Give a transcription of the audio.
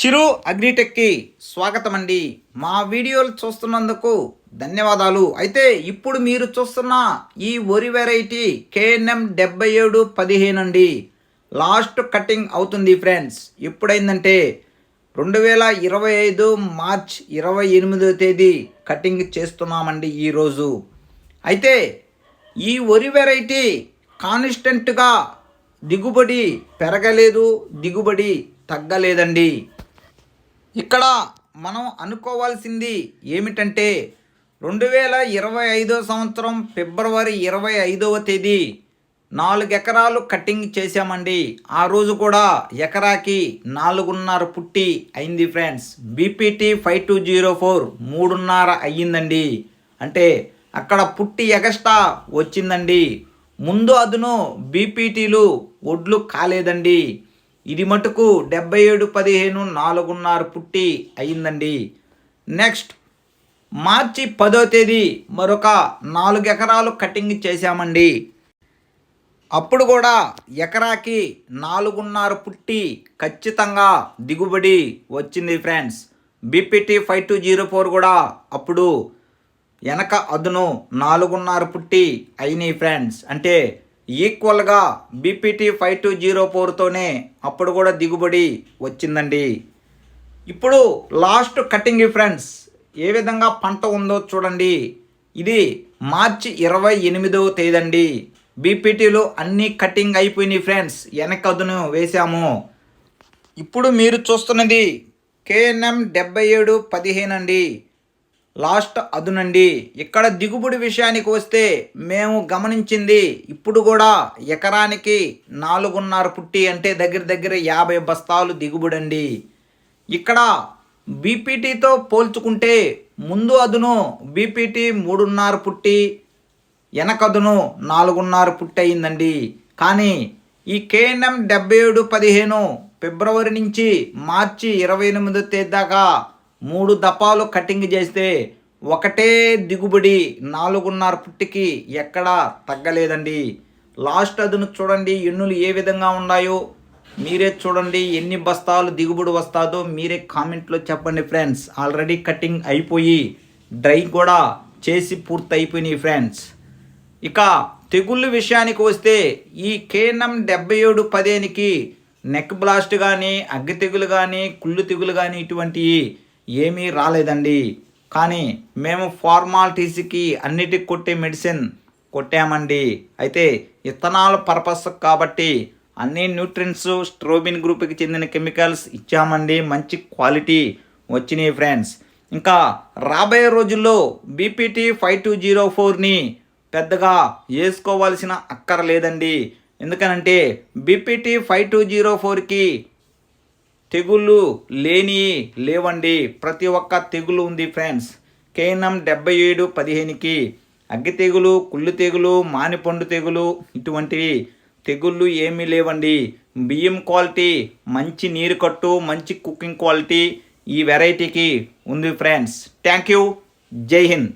చిరు అగ్రిటెక్కి స్వాగతం అండి మా వీడియోలు చూస్తున్నందుకు ధన్యవాదాలు. అయితే ఇప్పుడు మీరు చూస్తున్న ఈ వరి వెరైటీ కేఎన్ఎం డెబ్బై ఏడు పదిహేను అండి లాస్ట్ కటింగ్ అవుతుంది ఫ్రెండ్స్. ఎప్పుడైందంటే రెండు వేల ఇరవై ఐదు మార్చ్ ఇరవై ఎనిమిదో తేదీ కటింగ్ చేస్తున్నామండి ఈరోజు అయితే ఈ వరి వెరైటీ కాన్స్టెంట్గా దిగుబడి పెరగలేదు దిగుబడి తగ్గలేదండి. ఇక్కడ మనం అనుకోవాల్సింది ఏమిటంటే రెండు వేల ఇరవై ఐదో సంవత్సరం ఫిబ్రవరి ఇరవై ఐదవ తేదీ నాలుగు ఎకరాలు కటింగ్ చేశామండి. ఆ రోజు కూడా ఎకరాకి నాలుగున్నర పుట్టి అయింది friends. BPT five two zero four మూడున్నర అయ్యిందండి. అంటే అక్కడ పుట్టి ఎగస్ట్రా వచ్చిందండి. ముందు అదును బీపీటీలు ఒడ్లు కాలేదండి. ఇది మటుకు డెబ్బై ఏడు పదిహేను నాలుగున్నర పుట్టి అయిందండి నెక్స్ట్ మార్చి పదో తేదీ మరొక నాలుగు ఎకరాలు కటింగ్ చేశామండి. అప్పుడు కూడా ఎకరాకి నాలుగున్నర పుట్టి ఖచ్చితంగా దిగుబడి వచ్చింది friends. BPT five two zero four కూడా అప్పుడు వెనక అదును నాలుగున్నర పుట్టి అయినాయి ఫ్రెండ్స్. అంటే ఈక్వల్గా బీపీటీ ఫైవ్ టూ జీరో ఫోర్తోనే అప్పుడు కూడా దిగుబడి వచ్చిందండి. ఇప్పుడు లాస్ట్ కటింగ్ ఫ్రెండ్స్ ఏ విధంగా పంట ఉందో చూడండి. ఇది మార్చి ఇరవై ఎనిమిదవ తేదండి. బీపీటీలో అన్ని కటింగ్ అయిపోయినాయి ఫ్రెండ్స్ వెనకదును వేసాము ఇప్పుడు మీరు చూస్తున్నది కేఎన్ఎం డెబ్బై ఏడు పదిహేను అండి. లాస్ట్ అదునండి. ఇక్కడ దిగుబడి విషయానికి వస్తే మేము గమనించింది ఇప్పుడు కూడా ఎకరానికి నాలుగున్నర పుట్టి అంటే దగ్గర దగ్గర యాభై బస్తాలు దిగుబడి అండి ఇక్కడ బీపీటీతో పోల్చుకుంటే ముందు అదును బీపీటీ మూడున్నర పుట్టి వెనకదును నాలుగున్నర పుట్టి అయిందండి. కానీ ఈ కేఎన్ఎం డెబ్బై ఏడు పదిహేను ఫిబ్రవరి నుంచి మార్చి ఇరవై ఎనిమిదో తేదీ దాకా మూడు దపాలు కటింగ్ చేస్తే ఒకటే దిగుబడి నాలుగున్నర పుట్టికి ఎక్కడా తగ్గలేదండి. లాస్ట్ అదును చూడండి ఎన్నులు ఏ విధంగా ఉన్నాయో. మీరే చూడండి ఎన్ని బస్తాలు దిగుబడి వస్తుందో మీరే కామెంట్లో చెప్పండి ఫ్రెండ్స్. ఆల్రెడీ కటింగ్ అయిపోయి డ్రై కూడా చేసి పూర్తి అయిపోయినాయి ఫ్రెండ్స్. ఇక తెగుళ్ళ విషయానికి వస్తే ఈ కేఎన్ఎం డెబ్బై ఏడు పదేనికి నెక్ బ్లాస్ట్ కానీ అగ్గి తెగులు కానీ కుళ్ళు తెగులు కానీ ఇటువంటివి ఏమీ రాలేదండి. కానీ మేము ఫార్మాలిటీస్కి అన్నిటికి కొట్టే మెడిసిన్ కొట్టామండి. అయితే ఇత్తనాల పర్పస్ కాబట్టి అన్ని న్యూట్రిన్స్ స్ట్రోబిన్ గ్రూప్కి చెందిన కెమికల్స్ ఇచ్చామండి. మంచి క్వాలిటీ వచ్చినాయి ఫ్రెండ్స్. ఇంకా రాబోయే రోజుల్లో బీపీటీ ఫైవ్ టూ జీరో ఫోర్ని పెద్దగా వేసుకోవాల్సిన అక్కర లేదండి. ఎందుకనంటే బీపీటీ ఫైవ్ టూ జీరో ఫోర్కి తెగుళ్ళు లేని లేవండి. ప్రతి ఒక్క తెగులు ఉంది ఫ్రెండ్స్ కేనం డెబ్బై ఏడు పదిహేనుకి అగ్గి తెగులు కుళ్ళు తెగులు మానిపండు తెగులు ఇటువంటివి. తెగుళ్ళు ఏమీ లేవండి. బియ్యం క్వాలిటీ మంచి నీరు కట్టు మంచి కుకింగ్ క్వాలిటీ ఈ వెరైటీకి ఉంది ఫ్రెండ్స్ థ్యాంక్ యూ జై హింద్.